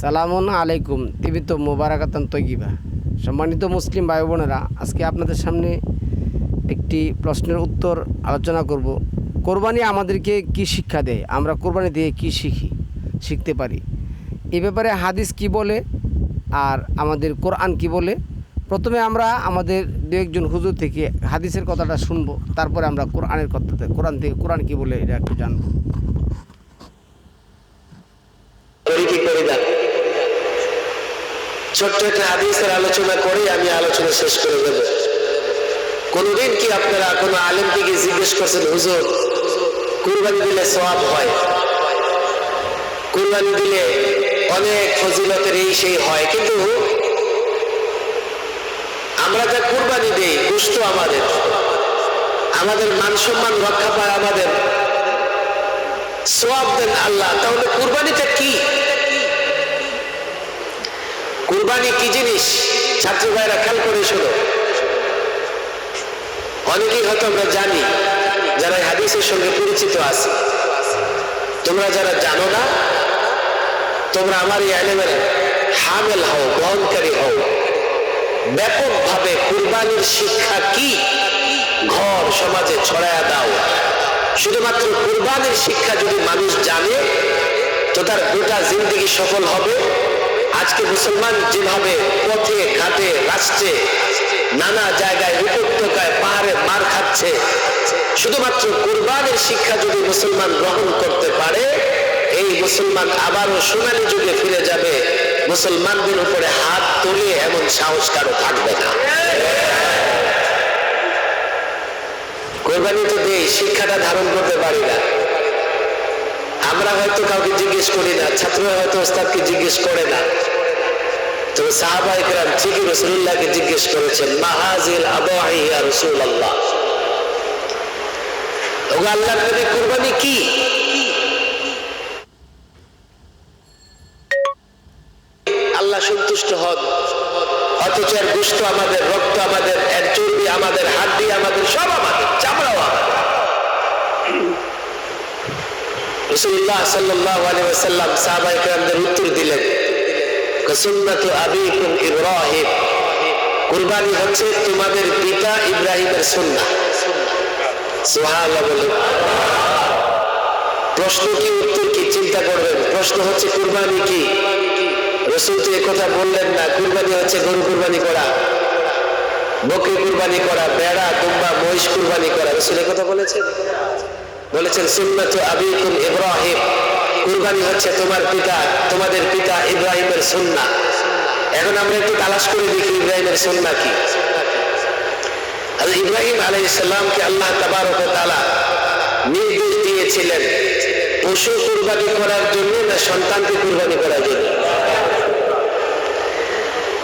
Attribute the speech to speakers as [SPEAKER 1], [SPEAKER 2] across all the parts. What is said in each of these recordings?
[SPEAKER 1] সালামুন আলাইকুম তিবিত মোবারকাতান তৈগিবা সম্মানিত মুসলিম ভাই বোনেরা আজকে আপনাদের সামনে একটি প্রশ্নের উত্তর আলোচনা করব। কোরবানি আমাদেরকে কি শিক্ষা দেয়? আমরা কোরবানি দিয়ে কি শিখি, শিখতে পারি? এ ব্যাপারে হাদিস কি বলে? আর আমাদের কোরআন কি বলে? প্রথমে আমরা আমাদের দু একজন হুজুর থেকে হাদিসের কথাটা শুনব, তারপরে আমরা কোরআনের কথা, কোরআন থেকে কোরআন কি বলে এটা একটু জানব।
[SPEAKER 2] করি ছোট্ট একটা হাদিসের আলোচনা করে আমি আলোচনা শেষ করে দেব। কোনদিন কি আপনারা কোন আলেমকে গিয়ে জিজ্ঞেস করছেন, হুজুর, কুরবানি দিলে সওয়াব হয়? কুরবানি দিলে অনেক ফজিলতের এই সেই হয়। কিন্তু আমরা যা কুরবানি দেই গুষ্ট আমাদের। আমাদের মান সম্মান রক্ষা পায় আমাদের। সোয়াব দেন আল্লাহ। তাহলে কুরবানিটা কি? কুরবানি কি জিনিস? ছাত্র ভাইরা খেয়াল করে শোনো। অনেকেই হয়তো আমরা জানি, যারা হাদিসের সঙ্গে পরিচিত আছে, তোমরা যারা জানো না, তোমরা আমার এই আলেমের হামেল হও গ্রহণকারী হও। ব্যাপকভাবে কুরবানির শিক্ষা কি ঘর সমাজে ছড়ায়া দাও। শুধুমাত্র কুরবানির শিক্ষা যদি মানুষ জানে, তো তার গোটা জিন্দগি সফল হবে। আজকে মুসলমান যেভাবে পথে, ঘাটে রাষ্ট্রে নানা জায়গায় উপত্যকায় পাহাড়ে মার খাচ্ছে, শুধুমাত্র কুরবানির শিক্ষা যদি মুসলমান গ্রহণ করতে পারে, এই মুসলমান আবারও সোনালী যুগে ফিরে যাবে। মুসলমানদের উপরে হাত তুলে এমন সাহস কারও থাকবে না। কোরবানি তো দেই, শিক্ষাটা ধারণ করতে পারি না। আমরা হয়তো কাউকে জিজ্ঞেস করি না, ছাত্ররা হয়তো ওস্তাদকে জিজ্ঞেস করে না। তো সাহাবাই কেরাম ঠিকই রসুল্লাহকে জিজ্ঞেস করেছেন, মাহাজিল আবহাইয়া রসুল আল্লাহ আমাদের হাড্ডি আমাদের, সব আমাদের, চামড়াও আমাদের। রসুল্লাহ সাল্লাহ আলাইহি ওয়াসাল্লাম সাহাবাই কেরামদের উত্তর দিলেন সুন্নাত আবিকুম ইব্রাহিম। কুরবানি হচ্ছে তোমাদের পিতা ইব্রাহিমের সুন্নাহ। সুবহানাল্লাহ বলুন। প্রশ্ন কি, উত্তর কি, চিন্তা করবেন। প্রশ্ন হচ্ছে, কুরবানি কি? রসুল তো কথা বললেন না, কুরবানি হচ্ছে গরু কুরবানি করা, বকরি কুরবানি করা, বেড়া, দুম্বা, মহিষ কুরবানি করা। রসুল কথা বলেছেন? বলেছেন, সুন্নত আবিকুম ইব্রাহিম। কুরবানি হচ্ছে তোমার পিতা, তোমাদের পিতা ইব্রাহিমের সুন্না। এখন আমরা একটু তালাশ করে দেখি ইব্রাহিমের সুন্না কি। ইব্রাহিম আলাই ইসলামকে আল্লাহ তাবারক তালা নির্দেশ দিয়েছিলেন, পশু কুরবানি করার জন্য না সন্তানকে কুরবানি করার জন্য?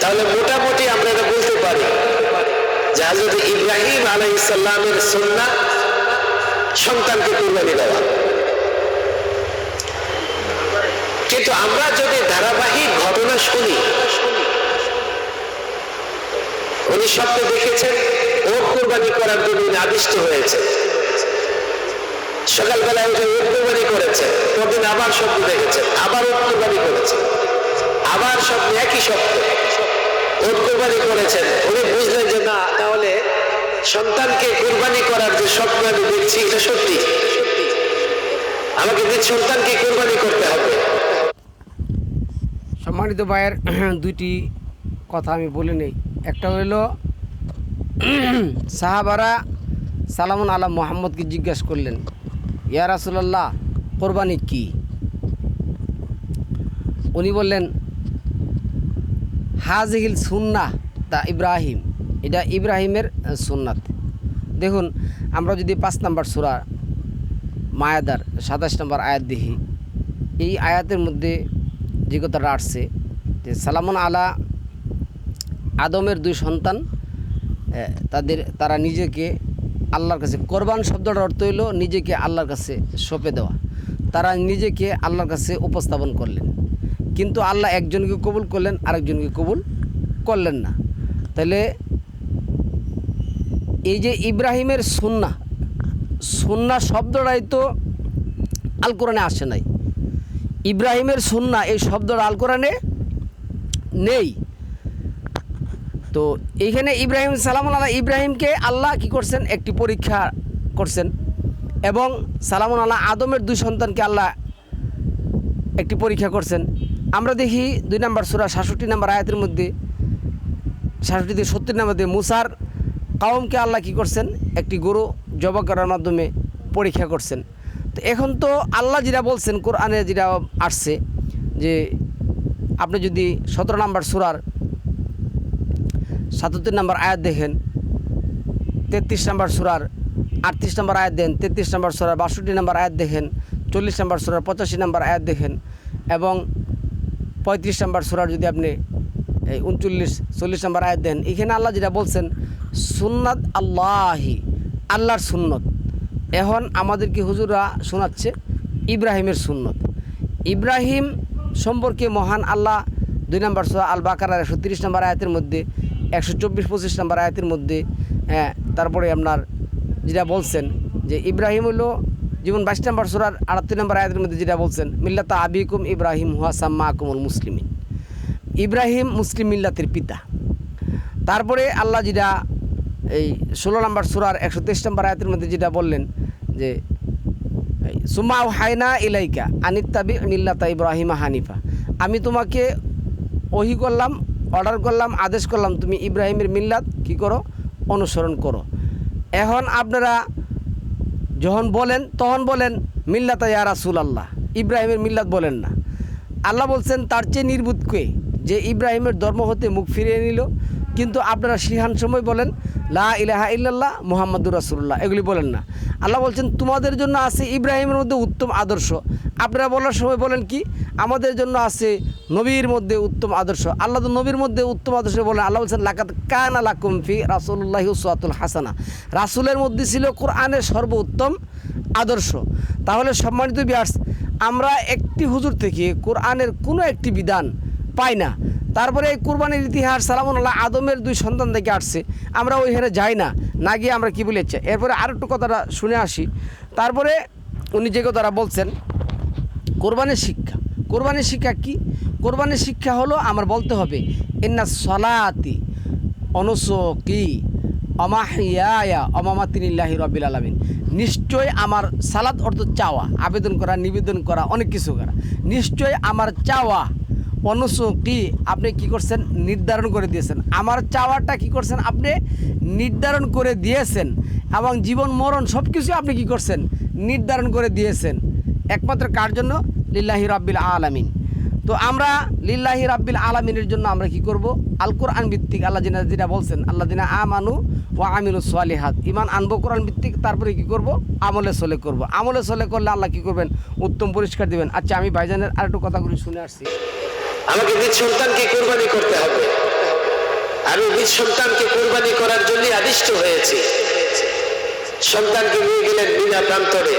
[SPEAKER 2] তাহলে মোটামুটি আমরা এটা বলতে পারি যে হাজরত ইব্রাহিম আলাই ইসলামের সুন্না সন্তানকে কুরবানি দেওয়া। কিন্তু আমরা যদি ধারাবাহিক ঘটনা শুনি, উনি স্বপ্নে দেখেছেন, ওর কোরবানি করার জন্য আদিষ্ট হয়েছে। সকালবেলায় উঠে কোরবানি করেছে পরদিন আবার স্বপ্ন দেখেছেন আবার ওর কোরবানি করেছে। আবার স্বপ্নে একই স্বপ্ন। কোরবানি করেছেন, উনি বুঝলেন যে না, তাহলে সন্তানকে কোরবানি করার যে স্বপ্ন আমি দেখছি, এটা সত্যি? আমাকে নিজ সন্তানকে কোরবানি করতে হবে।
[SPEAKER 1] সম্মানিত ভাইয়ের, দুইটি কথা আমি বলে নেই। একটা হইল, সাহাবারা সালামুন আলা মোহাম্মদকে জিজ্ঞাসা করলেন, ইয়া রাসুলাল্লাহ, কোরবানি কি? উনি বললেন হাজহিল সুন্না তা ইব্রাহিম। এটা ইব্রাহিমের সুন্নাত। দেখুন, আমরা যদি পাঁচ নাম্বার সুরা মায়াদার সাতাশ নম্বর আয়াত দেখি, এই আয়াতের মধ্যে যে কথাটা আসছে যে, সালামন আলা আদমের দুই সন্তান তাদের, তারা নিজেকে আল্লাহর কাছে, কোরবান শব্দটার অর্থ হইল নিজেকে আল্লাহর কাছে সঁপে দেওয়া। তারা নিজেকে আল্লাহর কাছে উপস্থাপন করলেন। কিন্তু আল্লাহ একজনকে কবুল করলেন, আরেকজনকে কবুল করলেন না। তাহলে এই যে ইব্রাহিমের সুন্না সুন্না শব্দটাই তো আল কোরআনে আসে নাই। ইব্রাহিমের সুন্না এই শব্দটা আল কোরআনে নেই। তো এইখানে ইব্রাহিম সালাম আল্লাহ ইব্রাহিমকে আল্লাহ কি করছেন? একটি পরীক্ষা করছেন এবং সালাম আল্লাহ আদমের দুই সন্তানকে আল্লাহ একটি পরীক্ষা করছেন। আমরা দেখি দুই নম্বর সুরা সাতষট্টি নম্বর আয়াতের মধ্যে সাতষট্টি থেকে সত্তর নম্বর দিয়ে মুসার কাউমকে আল্লাহ কি করছেন? একটি গরু জবা করার মাধ্যমে পরীক্ষা করছেন। তো এখন তো আল্লাহ যেটা বলছেন, কোরআনে যেটা আসছে যে আপনি যদি সতেরো নাম্বার সুরার সাতাত্তর নাম্বার আয়াত দেখেন, তেত্রিশ নাম্বার সুরার আটত্রিশ নাম্বার আয়াত দেন তেত্রিশ নাম্বার সুরার বাষট্টি নাম্বার আয়াত দেখেন, চল্লিশ নাম্বার সুরার পঁচাশি নাম্বার আয়াত দেখেন এবং পঁয়ত্রিশ নাম্বার সুরার যদি আপনি এই উনচল্লিশ, চল্লিশ নম্বর আয়াত দেন এখানে আল্লাহ যেটা বলছেন সুন্নাত আল্লাহি, আল্লাহর সুন্নত। এখন আমাদেরকে হুজুরা শোনাচ্ছে ইব্রাহিমের সুন্নত। ইব্রাহিম সম্পর্কে মহান আল্লাহ, দুই নম্বর সুরা আল বাকারার একশো তিরিশ নম্বর আয়াতের মধ্যে, একশো চব্বিশ পঁচিশ নম্বর আয়াতের মধ্যে হ্যাঁ তারপরে আপনার যেটা বলছেন যে ইব্রাহিম হলো যেমন বাইশ নম্বর সুরার আটাত্তর নম্বর আয়াতের মধ্যে যেটা বলছেন, মিল্লাতা আবিকুম ইব্রাহিম হুয়া সাম্মা আকুমুল মুসলিমিন। ইব্রাহিম মুসলিম মিল্লাতের পিতা। তারপরে আল্লাহ যেটা এই ষোলো নম্বর সুরার একশো তেইশ নম্বর আয়াতের মধ্যে যেটা বললেন যে সুমা হায়না ইলাইকা আনিত্তাবি মিল্লাতা ইব্রাহিমা হানিফা। আমি তোমাকে ওহি করলাম, অর্ডার করলাম, আদেশ করলাম, তুমি ইব্রাহিমের মিল্লাত কি করো? অনুসরণ করো। এখন আপনারা যখন বলেন, তখন বলেন, মিল্লাতা ইয়া রাসুল আল্লাহ ইব্রাহিমের মিল্লাত বলেন না। আল্লাহ বলছেন, তার চেয়ে নির্বুৎকে যে ইব্রাহিমের ধর্ম হতে মুখ ফিরিয়ে নিল কিন্তু আপনারা সিহান সময় বলেন, লা ইলাহা ইল্লাল্লাহ মুহাম্মাদুর রাসুল্লাহ এগুলি বলেন না। আল্লাহ বলছেন, তোমাদের জন্য আছে ইব্রাহিমের মধ্যে উত্তম আদর্শ। আপনারা বলার সময় বলেন কি, আমাদের জন্য আছে নবীর মধ্যে উত্তম আদর্শ। আল্লাহ তো নবীর মধ্যে উত্তম আদর্শ বলেন। আল্লাহ বলছেন লাকাত কান আলা কুমফি রাসুল্লাহ সাতুল হাসানা। রাসুলের মধ্যে ছিল কোরআনের সর্বোত্তম আদর্শ। তাহলে সম্মানিত বিয়ার্স, আমরা একটি হুজুর থেকে কোরআনের কোনো একটি বিধান পাই না। তারপরে এই কোরবানির ইতিহাস সালামুল্লাহ আদমের দুই সন্তান থেকে আসছে। আমরা ওই হেরে যাই না। না গিয়ে আমরা কী বলেছি এরপরে আর একটু কথাটা শুনে আসি। তারপরে উনি যে কথাটা বলছেন, কোরবানির শিক্ষা। কোরবানির শিক্ষা কি? কোরবানির শিক্ষা হলো আমার বলতে হবে এন্না সলাতি অনুসকি অমাহিয়া অমামাতিনিল্লাহি রবিল আলমিন। নিশ্চয় আমার সালাদ অর্থ চাওয়া, আবেদন করা, নিবেদন করা, অনেক কিছু করা। নিশ্চয় আমার চাওয়া অনুসকি আপনি কি করছেন? নির্ধারণ করে দিয়েছেন। আমার চাওয়াটা কি করছেন? আপনি নির্ধারণ করে দিয়েছেন এবং জীবন, মরণ সব কিছু আপনি কি করছেন? নির্ধারণ করে দিয়েছেন। একমাত্র কার জন্য? লিল্লাহি রাব্বিল আলামিন। তো আমরা লিল্লাহি রাব্বিল আলামিনের জন্য আমরা কি করব? আল কোরআন ভিত্তিক আল্লাহ জিনা যেটা বলছেন আল্লাহ দিনা আমানু ও আমিনু সোয়ালিহাত ইমান আনব কোরআন ভিত্তিক, তারপরে কি করব? আমলে সলে করব। আমলে সলে করলে আল্লাহ কি করবেন? উত্তম পরিষ্কার দিবেন। আচ্ছা আমি ভাইজানের আরেকটু কথাগুলি শুনে আসছি।
[SPEAKER 2] আমাকে নিজ সন্তানকে কোরবানি করতে হবে। আমি নিজ সন্তানকে কোরবানি করার জন্য আদিষ্ট হয়েছি। সন্তানকে নিয়ে গেলেন বিনা প্রান্তরে।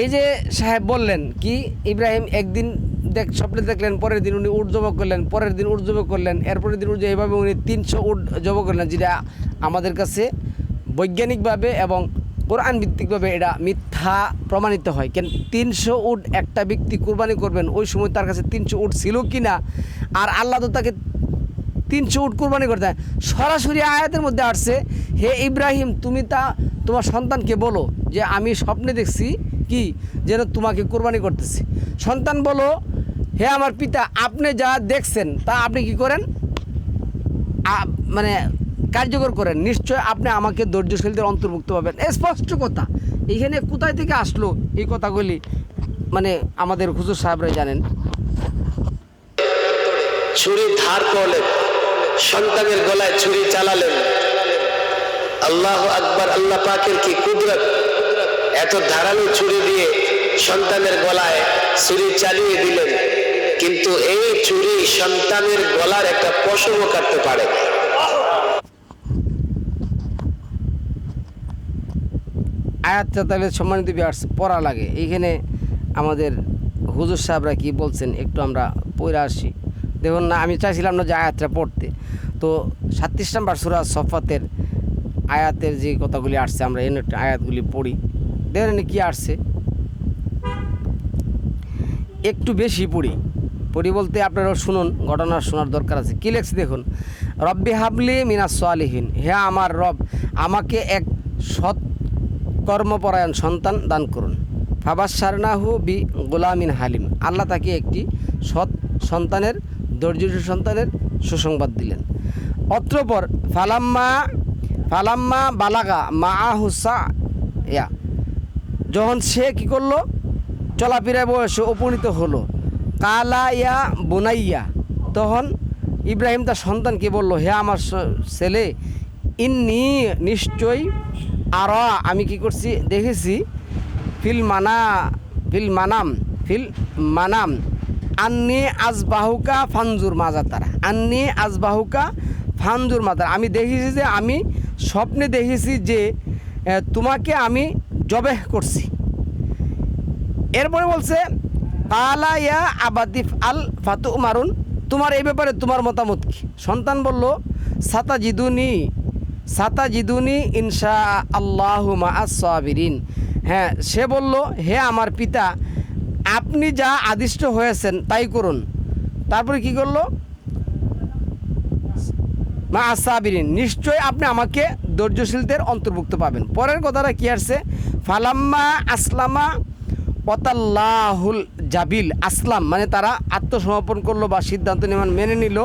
[SPEAKER 1] এই যে সাহেব বললেন কি, ইব্রাহিম একদিন দেখ, স্বপ্নে দেখলেন, পরের দিন উনি উট জব করলেন, পরের দিন উট জব করলেন, এরপরের দিন জব- এভাবে উনি তিনশো উট জব করলেন, যেটা আমাদের কাছে বৈজ্ঞানিকভাবে এবং কোরআন ভিত্তিকভাবে এটা মিথ্যা প্রমাণিত হয়। কেন? তিনশো উট একটা ব্যক্তি কোরবানি করবেন, ওই সময় তার কাছে তিনশো উট ছিল কি না আর আল্লাহ তো তাকে তিনশো উট কোরবানি করতে হয় সরাসরি আয়াতের মধ্যে আসছে, হে ইব্রাহিম, তুমি তা তোমার সন্তানকে বলো যে আমি স্বপ্নে দেখছি কি? যেন তোমাকে কোরবানি করতেছি। সন্তান বলো, হে আমার পিতা, আপনি যা দেখছেন, তা আপনি কি করেন? মানে কার্যকর করেন। নিশ্চয় আপনি আমাকে ধৈর্যশীলদের অন্তর্ভুক্ত পাবেন। স্পষ্ট কথা। এইখানে কোথায় থেকে আসলো এই কথাগুলি? মানে আমাদের হুজুর সাহেবরাই জানেন।
[SPEAKER 2] ছুরি ধার করলেন। সন্তানের গলায় ছুরি চালালেন। আল্লাহ আকবার, আল্লাহ পাকের কি কুদরত? এত ধারালো ছুরি দিয়ে সন্তানের গলায় ছুরি চালিয়ে দিলেন। কিন্তু এই ছুরি সন্তানের গলার একটা পশমও কাটতে পারে না।
[SPEAKER 1] আয়াতটা তাহলে সম্মানিত বিয়ার্স পড়া লাগে। এইখানে আমাদের হুজুর সাহেবরা কি বলছেন, একটু আমরা পড়ে আসি। দেখুন না, আমি চাইছিলাম না যে আয়াতটা পড়তে। তো সাতত্রিশ নাম্বার সুরা সফাতের আয়াতের যে কথাগুলি আসছে, আমরা এনে একটু আয়াতগুলি পড়ি। দেখেন কি আসছে? একটু বেশি পড়ি। পড়ি বলতে আপনারা শুনুন, ঘটনা শোনার দরকার আছে। কী লেখছে দেখুন? রব্বি হাবলি মিনাস সোয়ালিহীন হে আমার রব, আমাকে এক সৎ কর্মপরায়ণ সন্তান দান করুন। ফাবাস সারনাহু বি গোলামিন হালিম। আল্লাহ তাকে একটি সৎ সন্তানের ধৈর্য সন্তানের সুসংবাদ দিলেন। অত্রপর ফালাম্মা ফালাম্মা বালাগা মা হুসা ইয়া যখন সে কি করল? চলাফেরা বয়সে উপনীত হলো। কালা ইয়া বুনাইয়া। তখন ইব্রাহিম তার সন্তানকে বলল, হে আমার ছেলে, ইন্নি নিশ্চয়ই আর আমি কি করছি, দেখেছি, ফিল মানা, ফিল মানাম ফিল মানাম। আন্নি আজবাহুকা ফানজুর মাজা তারা আন্নি আজবাহুকা ফানজুর মাতারা আমি দেখেছি যে, আমি স্বপ্নে দেখেছি যে তোমাকে আমি জবেহ করছি। এরপরে বলছে কালা ইয়া আবাদিফ আল ফাতু মারুন তোমার এই ব্যাপারে তোমার মতামত কি? সন্তান বলল সাতা জিদুনি সাতা জিদুনি ইনশা আল্লাহ সাবিরিন হ্যাঁ সে বলল, হে আমার পিতা, আপনি যা আদিষ্ট হয়েছেন তাই করুন। তারপরে কি করল? মা আসাবিরিন নিশ্চয় আপনি আমাকে ধৈর্যশীলদের অন্তর্ভুক্ত পাবেন। পরের কথাটা কি আসছে? ফালাম্মা আসলামা পতাল্লাহুল জাবিল। আসলাম মানে তারা আত্মসমর্পণ করল বা সিদ্ধান্ত নেওয়ান মেনে নিল।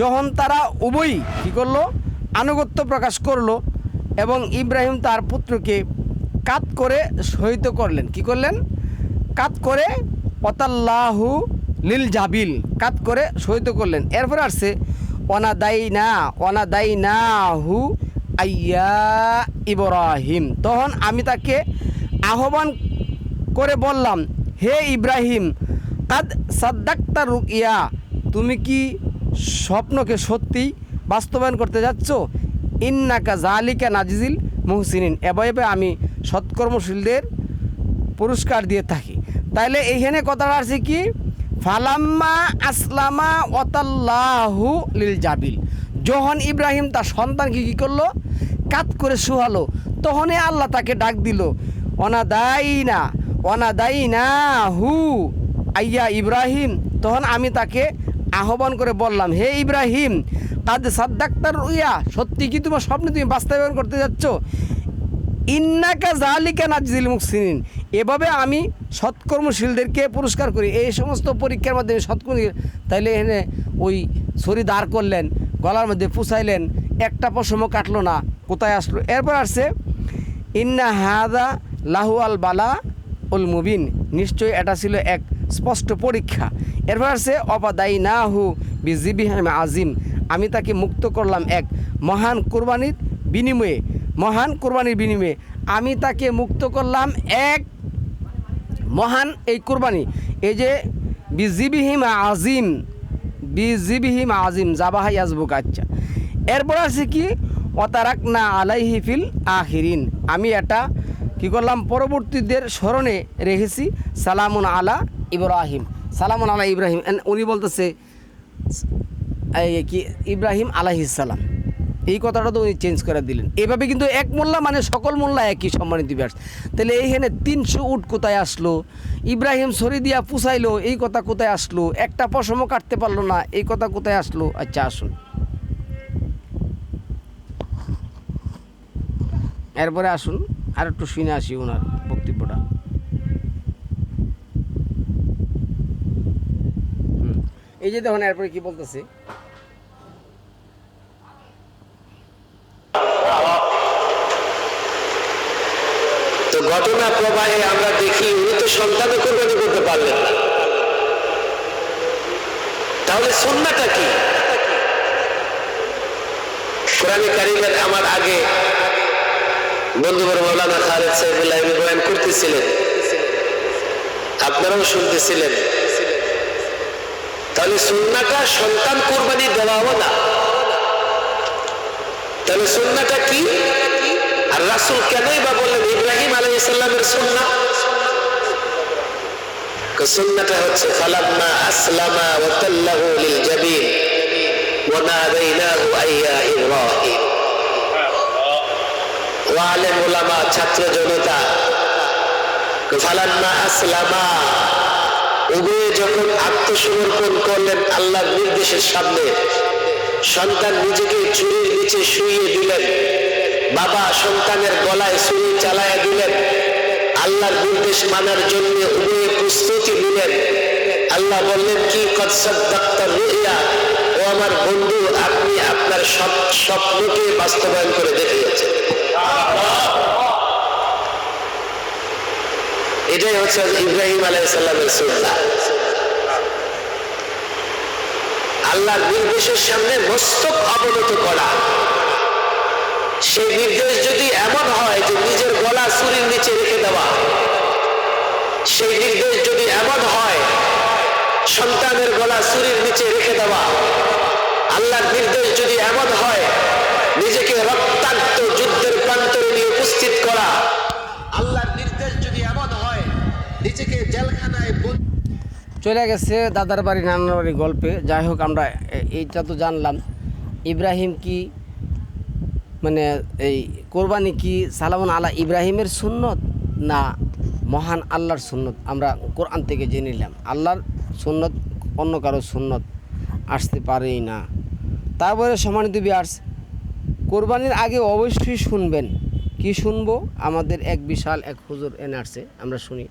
[SPEAKER 1] যখন তারা উভয়ই কী করল? আনুগত্য প্রকাশ করল এবং ইব্রাহিম তার পুত্রকে কাত করে শহীদ করলেন। কি করলেন? কাত করে পতাল্লাহু লিল জাবিল কাত করে শহীদ করলেন। এরপর আসছে অনা দাই না অনা দাই না হু আইয়া ইব্রাহিম। তখন আমি তাকে আহ্বান করে বললাম, হে ইব্রাহিম, কাদ সাদ্দাক্তা রুকিয়া, তুমি কি স্বপ্নকে সত্যি বাস্তবায়ন করতে যাচ্ছ, ইন্নাকা জালিকা নাজিজিল মুহসিনিন। এভাবে আমি সৎকর্মশীলদের পুরস্কার দিয়ে থাকি। তাইলে এইখানে কথাটা আছে কি? ফালাম্মা আসলামা ওতাল্লাহু লিল জাবিল। যখন ইব্রাহিম তার সন্তানকে কী করল? কাত করে শুহালো তখনই আল্লাহ তাকে ডাক দিল অনাদাই না অনাদাই না হু আইয়া ইব্রাহিম। তখন আমি তাকে আহ্বান করে বললাম, হে ইব্রাহিম কাদ সাদ্দাক্তার ইয়া সত্যি কি তোমার স্বপ্নে তুমি বাস্তবায়ন করতে যাচ্ছ? ইন্নাকা জালিকা নাজিল মুকসিনিন এভাবে আমি সৎকর্মশীলদেরকে পুরস্কার করি। এই সমস্ত পরীক্ষার মাধ্যমে সৎকর্ম তাইলে এখানে ওই ছড়ি দাঁড় করলেন, গলার মধ্যে পুষাইলেন একটা পশমও কাটলো না, কোথায় আসলো? এরপর আসছে, ইন্না হাদা লাহু আল বালা উল মুবিন। নিশ্চয়ই এটা ছিল এক স্পষ্ট পরীক্ষা। এরপর আসছে অপাদাই না হু বিজিবি আজিম আমি তাকে মুক্ত করলাম এক মহান কোরবানির বিনিময়ে, মহান কোরবানির বিনিময়ে। আমি তাকে মুক্ত করলাম এক মহান এই কোরবানি। এই যে, বিজিবিহিম আজিম বিজিবিহিম আজিম জাবাহাই আজবুক আচ্ছা। এরপর আছে কি অতারাক না আলাইহি ফিল আখিরিন। আমি এটা কি করলাম, পরবর্তীদের স্মরণে রেখেছি, সালামুন আলা ইব্রাহিম। সালামুন আলা ইব্রাহিম। উনি বলতেছে কি ইব্রাহিম আলাইহিসালাম এই কথাটা তো উনি চেঞ্জ করে দিলেন। এভাবে কিন্তু এক মোল্লা মানে সকল মোল্লা একই সম্মানিত ব্যাস তাহলে এইখানে তিনশো উট কোথায় আসলো? ইব্রাহিম সরি দিয়া পুষাইলো, এই কথা কোথায় আসলো? একটা পশমও কাটতে পারল না, এই কথা কোথায় আসলো? আচ্ছা আসুন। এরপরে আসুন, আর একটু শুনে আসি ওনার বক্তব্যটা। এই যে দেখুন, এরপরে কি বলতেছে?
[SPEAKER 2] ঘটনা প্রবাহে আমরা দেখি, উনি তো সন্তানও কোরবানি করতে পারলেন না। তাহলে সুন্নাটা কি? কোরআনে কারিমের আমার আগে বন্ধুবর মৌলানা খালেদ বয়ান করতেছিলেন। আপনারাও শুনতেছিলেন। তাহলে সুন্নাটা সন্তান কোরবানি দেওয়াও না। তাহলে সুন্নাটা কি? আর রাসুল কেনই বা বললেন ইব্রাহিম ইসলামের সুন্না ওয়ালেম উলামা, ছাত্র জনতা উভয়ে যখন আত্মসমর্পণ করলেন আল্লাহর নির্দেশের সামনে, সন্তান নিজেকে ছুরির নিচে শুইয়ে দিলেন। বাবা সন্তানের গলায় ছুরি চালায় দিলেন। আল্লাহর নির্দেশ মানার জন্য উভয়ে প্রস্তুতি নিলেন। আল্লাহ বললেন, কি কৎসদ্দাক্তার রুইয়া? ও আমার বন্ধু, আপনি আপনার সব স্বপ্নকে বাস্তবায়ন করে দেখিয়েছেন। এটাই হচ্ছে ইব্রাহিম আলাইসাল্লামের সুন্নাহ। আল্লাহর নির্দেশের সামনে মস্তক অবনত করা। সেই নির্দেশ যদি এমন হয় যে নিজের গলা চুরির নিচে রেখে দেওয়া, সেই নির্দেশ যদি এমন হয়, সন্তানের গলা চুরির নিচে রেখে দেওয়া, আল্লাহর নির্দেশ যদি এমন হয়, নিজেকে রক্তাক্ত যুদ্ধের প্রান্তরে নিয়ে উপস্থিত করা, আল্লাহর নির্দেশ যদি এমন হয়, নিজেকে জেলখানায়
[SPEAKER 1] চলে গেছে দাদার বাড়ি, নানার বাড়ি গল্পে। যাই হোক, আমরা এইটা তো জানলাম। ইব্রাহিম কি মানে এই কোরবানি কি সালামুন আলা ইব্রাহিমের সুন্নত না মহান আল্লাহর সুন্নত? আমরা কোরআন থেকে জেনে নিলাম, আল্লাহর সুন্নত অন্য কারও সুন্নত আসতে পারেই না। তারপরে সম্মানিত বিয়ার্স কোরবানির আগে অবশ্যই শুনবেন। কি শুনব? আমাদের এক বিশাল এক হুজুর এনে আমরা শুনি।